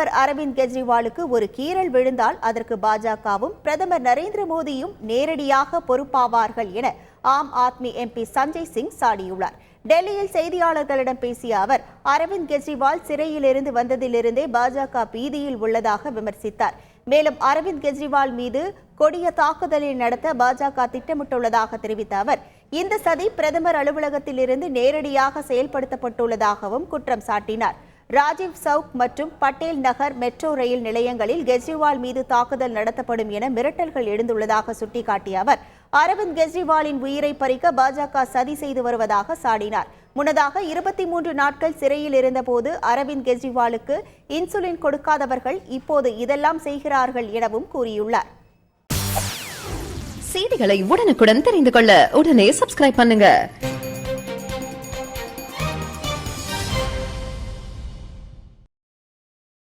முதல்வர் அரவிந்த் கெஜ்ரிவாலுக்கு ஒரு கீறல் விழுந்தால் அதற்கு பாஜகவும் பிரதமர் நரேந்திர மோடியும் நேரடியாக பொறுப்பாவார்கள் என ஆம் ஆத்மி எம்பி சஞ்சய் சிங் சாடியுள்ளார். டெல்லியில் செய்தியாளர்களிடம் பேசிய அவர் அரவிந்த் கெஜ்ரிவால் சிறையிலிருந்து வந்ததிலிருந்தே பாஜக பீதியில் உள்ளதாக விமர்சித்தார். மேலும் அரவிந்த் கெஜ்ரிவால் மீது கொடிய தாக்குதலை நடத்த பாஜக திட்டமிட்டுள்ளதாக தெரிவித்த அவர் இந்த சதி பிரதமர் அலுவலகத்திலிருந்து நேரடியாக செயல்படுத்தப்பட்டுள்ளதாகவும் குற்றம் சாட்டினார். ராஜீவ் சவுக் மற்றும் பட்டேல் நகர் மெட்ரோ ரயில் நிலையங்களில் கெஜ்ரிவால் மீது தாக்குதல் நடத்தப்படும் என மிரட்டல்கள் எழுந்துள்ளதாக சுட்டிக்காட்டிய அவர் அரவிந்த் கெஜ்ரிவாலின் உயிரை பறிக்க பாஜக சதி செய்து வருவதாக சாடினார். முன்னதாக இருபத்தி மூன்று நாட்கள் சிறையில் இருந்தபோது அரவிந்த் கெஜ்ரிவாலுக்கு இன்சுலின் கொடுக்காதவர்கள் இப்போது இதெல்லாம் செய்கிறார்கள் எனவும் கூறியுள்ளார். செய்திகளை உடனுக்குடன் தெரிந்து கொள்ள உடனே சப்ஸ்கிரைப் பண்ணுங்க.